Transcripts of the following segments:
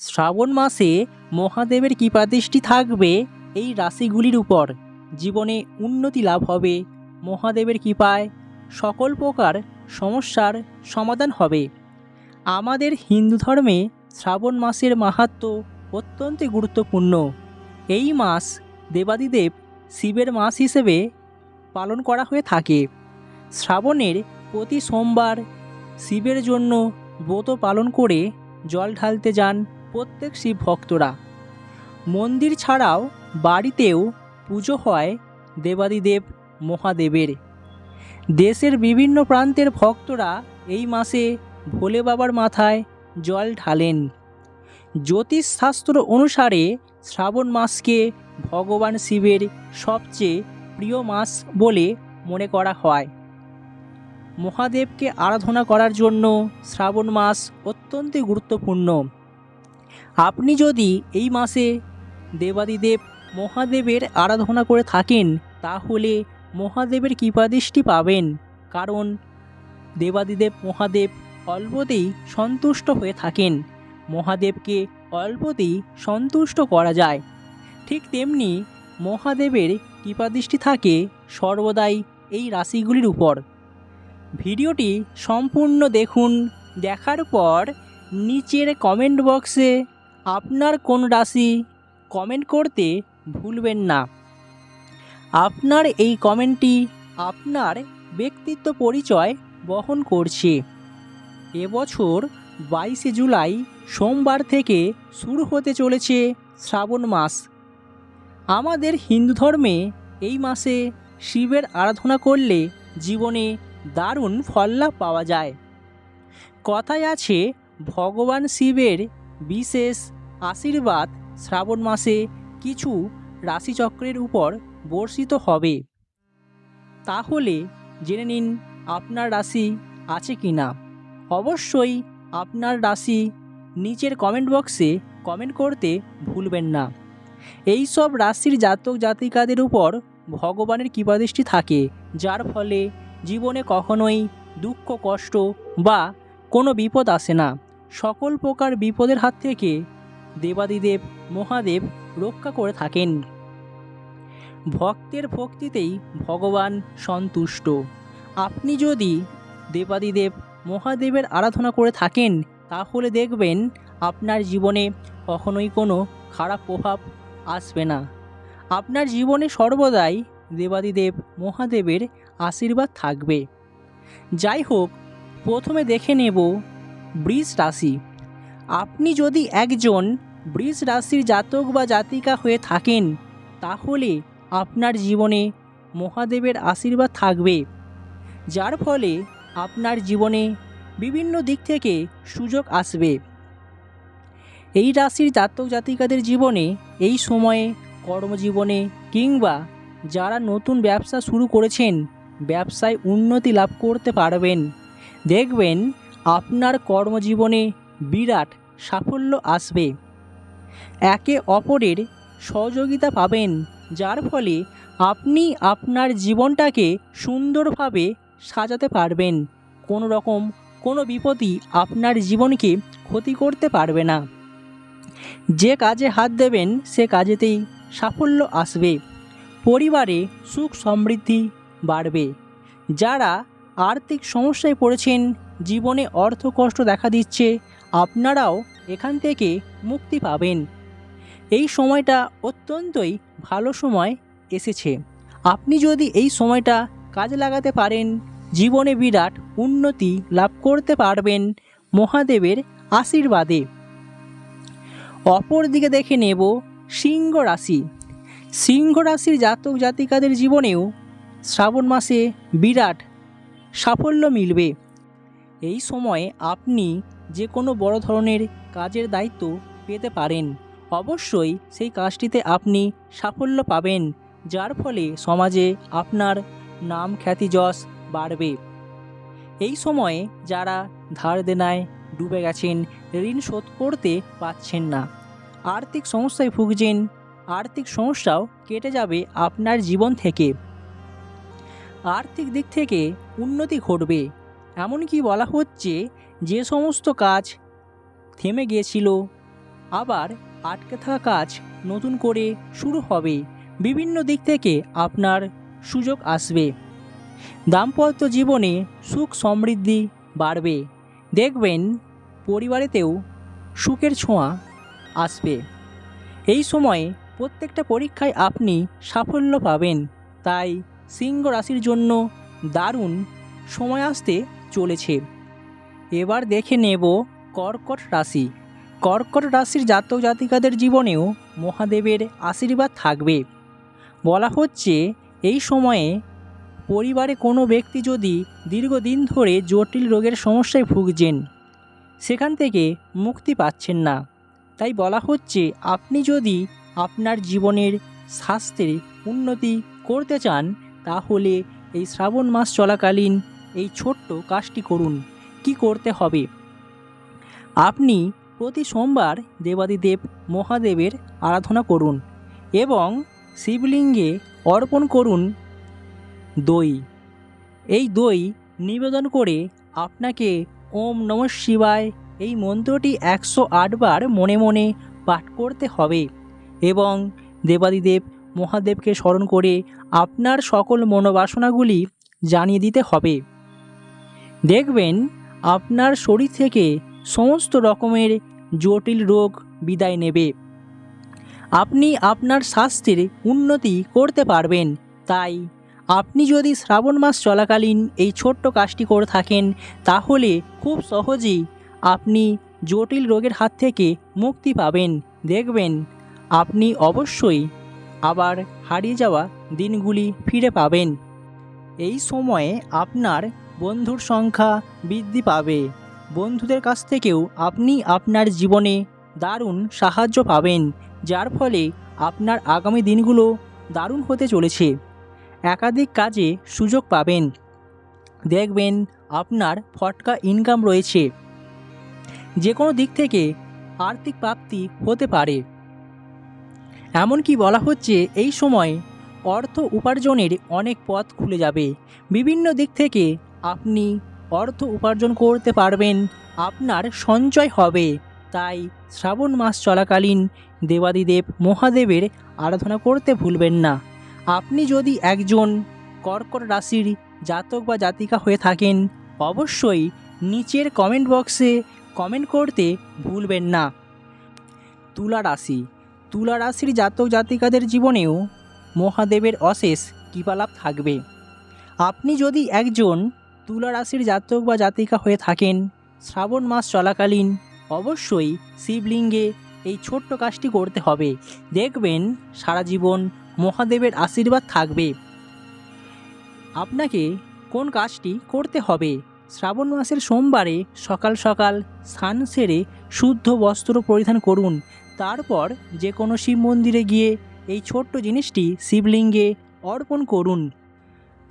শ্রাবণ মাসে মহাদেবের কৃপাদৃষ্টি থাকবে এই রাশিগুলির উপর। জীবনে উন্নতি লাভ হবে। মহাদেবের কৃপায় সকল প্রকার সমস্যার সমাধান হবে। আমাদের হিন্দু ধর্মে শ্রাবণ মাসের মাহাত্ম্য অত্যন্ত গুরুত্বপূর্ণ। এই মাস দেবাদিদেব শিবের মাস হিসেবে পালন করা হয়ে থাকে। শ্রাবণের প্রতি সোমবার শিবের জন্য ব্রত পালন করে জল ঢালতে যান। প্রত্যেক শিব ভক্তরা। মন্দির ছাড়াও বাড়িতেও পুজো হয় দেবাদিদেব মহাদেবের। দেশের বিভিন্ন প্রান্তের ভক্তরা এই মাসে ভোলে বাবার মাথায় জল ঢালেন। জ্যোতিষশাস্ত্র অনুসারে শ্রাবণ মাসকে ভগবান শিবের সবচেয়ে প্রিয় মাস বলে মনে করা হয়। মহাদেবকে আরাধনা করার জন্য শ্রাবণ মাস অত্যন্ত গুরুত্বপূর্ণ। আপনি যদি এই মাসে দেবাদিদেব মহাদেবের আরাধনা করে থাকেন, তাহলে মহাদেবের কৃপাদৃষ্টি পাবেন। কারণ দেবাদিদেব মহাদেব অল্পতেই সন্তুষ্ট হয়ে থাকেন। মহাদেবকে অল্পতেই সন্তুষ্ট করা যায়। ঠিক তেমনি মহাদেবের কৃপাদৃষ্টি থাকে সর্বদাই এই রাশিগুলির উপর। ভিডিওটি সম্পূর্ণ দেখুন, দেখার পর নিচের কমেন্ট বক্সে আপনার কোন রাশি কমেন্ট করতে ভুলবেন না। আপনার এই কমেন্টটি আপনার ব্যক্তিত্ব পরিচয় বহন করছে। এবছর বাইশে জুলাই সোমবার থেকে শুরু হতে চলেছে শ্রাবণ মাস। আমাদের হিন্দু ধর্মে এই মাসে শিবের আরাধনা করলে জীবনে দারুণ ফল লাভ পাওয়া যায়। কথায় আছে ভগবান শিবের বিশেষ আশীর্বাদ শ্রাবণ মাসে কিছু রাশিচক্রের উপর বর্ষিত হবে। তাহলে জেনে নিন আপনার রাশি আছে কি না অবশ্যই আপনার রাশি নিচের কমেন্ট বক্সে কমেন্ট করতে ভুলবেন না। এই সব রাশির জাতক জাতিকাদের উপর ভগবানের কৃপাদৃষ্টি থাকে, যার ফলে জীবনে কখনোই দুঃখ, কষ্ট বা কোনো বিপদ আসে না। সকল প্রকার বিপদের হাত থেকে দেবাদিদেব মহাদেব রক্ষা করে থাকেন। ভক্তের ভক্তিতেই ভগবান সন্তুষ্ট। আপনি যদি দেবাদিদেব মহাদেবের আরাধনা করে থাকেন, তাহলে দেখবেন আপনার জীবনে কখনোই কোনো খারাপ প্রভাব আসবে না। আপনার জীবনে সর্বদাই দেবাদিদেব মহাদেবের আশীর্বাদ থাকবে। যাই হোক, প্রথমে দেখে নেব বৃষ রাশি। আপনি যদি একজন বৃষ রাশির জাতক বা জাতিকা হয়ে থাকেন, তাহলে আপনার জীবনে মহাদেবের আশীর্বাদ থাকবে। যার ফলে আপনার জীবনে বিভিন্ন দিক থেকে সুযোগ আসবে। এই রাশির জাতক জাতিকাদের জীবনে এই সময়ে কর্মজীবনে কিংবা যারা নতুন ব্যবসা শুরু করেছেন, ব্যবসায় উন্নতি লাভ করতে পারবেন। দেখবেন আপনার কর্মজীবনে বিরাট সাফল্য আসবে। একে অপরের সহযোগিতা পাবেন, যার ফলে আপনি আপনার জীবনটাকে সুন্দরভাবে সাজাতে পারবেন। কোনো রকম কোনো বিপদই আপনার জীবনকে ক্ষতি করতে পারবে না। যে কাজে হাত দেবেন, সে কাজেতেই সাফল্য আসবে। পরিবারে সুখ সমৃদ্ধি বাড়বে। যারা আর্থিক সমস্যায় পড়েছেন জীবনে অর্থ কষ্ট দেখা দিচ্ছে, আপনারাও এখান থেকে মুক্তি পাবেন। এই সময়টা অত্যন্তই ভালো সময় এসেছে। আপনি যদি এই সময়টা কাজে লাগাতে পারেন, জীবনে বিরাট উন্নতি লাভ করতে পারবেন মহাদেবের আশীর্বাদে। অপর দিকে দেখে নেব সিংহ রাশি। সিংহ রাশির জাতক জাতিকাদের জীবনেও শ্রাবণ মাসে বিরাট সাফল্য মিলবে। এই সময়ে আপনি যে কোনো বড় ধরনের কাজের দায়িত্ব পেতে পারেন। অবশ্যই সেই কাজটিতে আপনি সাফল্য পাবেন, যার ফলে সমাজে আপনার নাম খ্যাতি যশ বাড়বে। এই সময়ে যারা ধার দেনায় ডুবে গেছেন, ঋণ শোধ করতে পারছেন না। আর্থিক সমস্যায় ভুগছেন, আর্থিক সমস্যাও কেটে যাবে আপনার জীবন থেকে। আর্থিক দিক থেকে উন্নতি ঘটবে। এমনকি বলা হচ্ছে যে সমস্ত কাজ থেমে গিয়েছিল। আবার আটকে থাকা কাজ নতুন করে শুরু হবে। বিভিন্ন দিক থেকে আপনার সুযোগ আসবে। দাম্পত্য জীবনে সুখ সমৃদ্ধি বাড়বে। দেখবেন পরিবারেতেও সুখের ছোঁয়া আসবে। এই সময়ে প্রত্যেকটা পরীক্ষায় আপনি সাফল্য পাবেন। তাই সিংহ রাশির জন্য দারুণ সময় আসতে চলেছে। এবার দেখে নেব কর্কট রাশি। কর্কট রাশির জাতক জাতিকাদের জীবনেও মহাদেবের আশীর্বাদ থাকবে। বলা হচ্ছে, এই সময়ে পরিবারে কোনো ব্যক্তি যদি দীর্ঘদিন ধরে জটিল রোগের সমস্যায় ভুগছেন, সেখান থেকে মুক্তি পাচ্ছেন না। তাই বলা হচ্ছে, আপনি যদি আপনার জীবনের স্বাস্থ্যের উন্নতি করতে চান, তাহলে এই শ্রাবণ মাস চলাকালীন এই ছোট্ট কাজটি করুন। কি করতে হবে? আপনি প্রতি সোমবার দেবাদিদেব মহাদেবের আরাধনা করুন এবং শিবলিঙ্গে অর্পণ করুন দই। এই দই নিবেদন করে আপনাকে ওম নম শিবায় এই মন্ত্রটি একশো আটবার মনে মনে পাঠ করতে হবে এবং দেবাদিদেব মহাদেবকে স্মরণ করে আপনার সকল মনোবাসনাগুলি জানিয়ে দিতে হবে। দেখবেন আপনার শরীর থেকে সমস্ত রকমের জটিল রোগ বিদায় নেবে। আপনি আপনার স্বাস্থ্যের উন্নতি করতে পারবেন। তাই আপনি যদি শ্রাবণ মাস চলাকালীন এই ছোট্ট কাজটি করে থাকেন, তাহলে খুব সহজেই আপনি জটিল রোগের হাত থেকে মুক্তি পাবেন। দেখবেন আপনি অবশ্যই আবার হারিয়ে যাওয়া দিনগুলি ফিরে পাবেন। এই সময়ে আপনার বন্ধুর সংখ্যা বৃদ্ধি পাবে। বন্ধুদের কাছ থেকেও আপনি আপনার জীবনে দারুণ সাহায্য পাবেন, যার ফলে আপনার আগামী দিনগুলো দারুণ হতে চলেছে। একাধিক কাজে সুযোগ পাবেন। দেখবেন আপনার ফটকা ইনকাম রয়েছে। যে কোনো দিক থেকে আর্থিক প্রাপ্তি হতে পারে। এমনকি বলা হচ্ছে এই সময় অর্থ উপার্জনের অনেক পথ খুলে যাবে। বিভিন্ন দিক থেকে আপনি অর্থ উপার্জন করতে পারবেন, আপনার সঞ্চয় হবে। তাই শ্রাবণ মাস চলাকালীন দেবাদিদেব মহাদেবের আরাধনা করতে ভুলবেন না। আপনি যদি একজন কর্কট রাশির জাতক বা জাতিকা হয়ে থাকেন, অবশ্যই নিচের কমেন্ট বক্সে কমেন্ট করতে ভুলবেন না। তুলা রাশি, তুলা রাশির জাতক জাতিকাদের জীবনেও মহাদেবের অশেষ কৃপালাভ থাকবে। আপনি যদি একজন তুলা রাশির জাতক বা জাতিকা হয়ে থাকেন। শ্রাবণ মাস চলাকালীন অবশ্যই শিবলিঙ্গে এই ছোট্ট কাজটি করতে হবে। দেখবেন সারা জীবন মহাদেবের আশীর্বাদ থাকবে। আপনাকে কোন কাজটি করতে হবে? শ্রাবণ মাসের সোমবারে সকাল সকাল স্নান সেরে শুদ্ধ বস্ত্র পরিধান করুন। তারপর যে কোনো শিব মন্দিরে গিয়ে এই ছোট্ট জিনিসটি শিবলিঙ্গে অর্পণ করুন।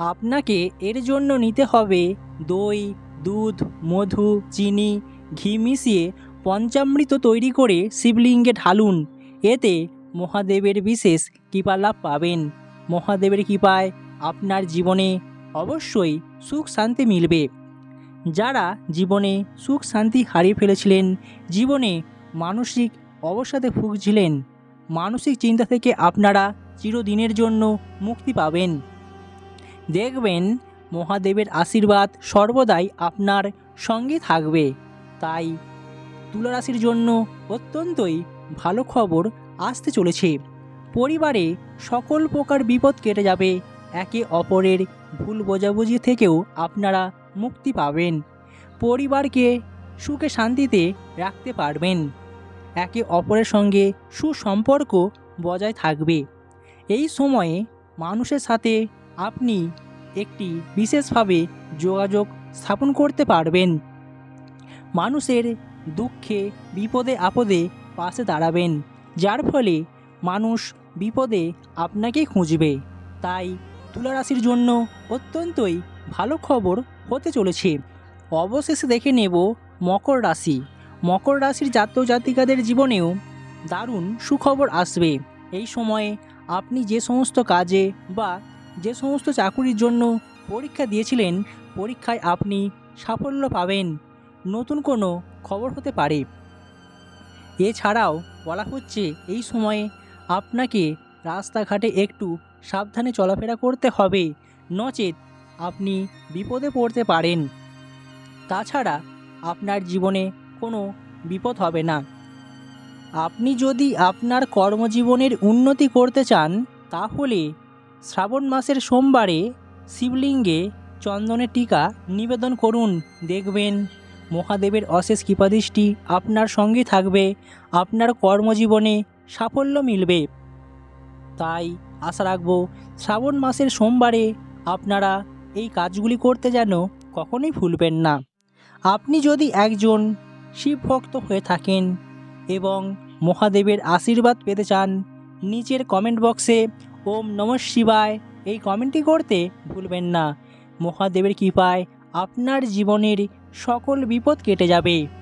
আপনাকে এর জন্য নিতে হবে দই, দুধ, মধু, চিনি, ঘি মিশিয়ে পঞ্চামৃত তৈরি করে শিবলিঙ্গে ঢালুন। এতে মহাদেবের বিশেষ কৃপালাভ পাবেন। মহাদেবের কৃপায় আপনার জীবনে অবশ্যই সুখ শান্তি মিলবে। যারা জীবনে সুখ শান্তি হারিয়ে ফেলেছিলেন, জীবনে মানসিক অবসাদে ভুগছিলেন, মানসিক চিন্তা থেকে আপনারা চিরদিনের জন্য মুক্তি পাবেন। দেখবেন মহাদেবের আশীর্বাদ সর্বদাই আপনার সঙ্গে থাকবে। তাই তুলারাশির জন্য অত্যন্তই ভালো খবর আসতে চলেছে। পরিবারে সকল প্রকার বিপদ কেটে যাবে, একে অপরের ভুল বোঝাবুঝি থেকেও আপনারা মুক্তি পাবেন। পরিবারকে সুখে শান্তিতে রাখতে পারবেন। একে অপরের সঙ্গে সুসম্পর্ক বজায় থাকবে। এই সময়ে মানুষের সাথে আপনি একটি বিশেষভাবে যোগাযোগ স্থাপন করতে পারবেন। মানুষের দুঃখে, বিপদে, আপদে পাশে দাঁড়াবেন, যার ফলে মানুষ বিপদে আপনাকেই খুঁজবে। তাই তুলা রাশির জন্য অত্যন্তই ভালো খবর হতে চলেছে। অবশেষে দেখে নেব মকর রাশি। মকর রাশির জাতক জাতিকাদের জীবনেও দারুণ সুখবর আসবে। এই সময়ে আপনি যে সমস্ত কাজে বা যে সমস্ত চাকুরির জন্য পরীক্ষা দিয়েছিলেন, পরীক্ষায় আপনি সাফল্য পাবেন। নতুন কোনো খবর হতে পারে। এছাড়াও বলা হচ্ছে, এই সময়ে আপনাকে রাস্তাঘাটে একটু সাবধানে চলাফেরা করতে হবে। নচেত আপনি বিপদে পড়তে পারেন। তাছাড়া আপনার জীবনে কোনো বিপদ হবে না। আপনি যদি আপনার কর্মজীবনের উন্নতি করতে চান, তাহলে শ্রাবণ মাসের সোমবারে শিবলিঙ্গে চন্দনের টিকা নিবেদন করুন, দেখবেন। মহাদেবের অশেষ কৃপাদৃষ্টি আপনার সঙ্গে থাকবে, আপনার কর্মজীবনে সাফল্য মিলবে। তাই আশা রাখব, শ্রাবণ মাসের সোমবারে আপনারা এই কাজগুলি করতে যেন কখনোই ভুলবেন না। আপনি যদি একজন শিব ভক্ত হয়ে থাকেন এবং মহাদেবের আশীর্বাদ পেতে চান, নিচের কমেন্ট বক্সে ওম নম শিবায়। এই কমেন্টটি করতে ভুলবেন না। মহাদেবের কৃপায় আপনার জীবনের সকল বিপদ কেটে যাবে।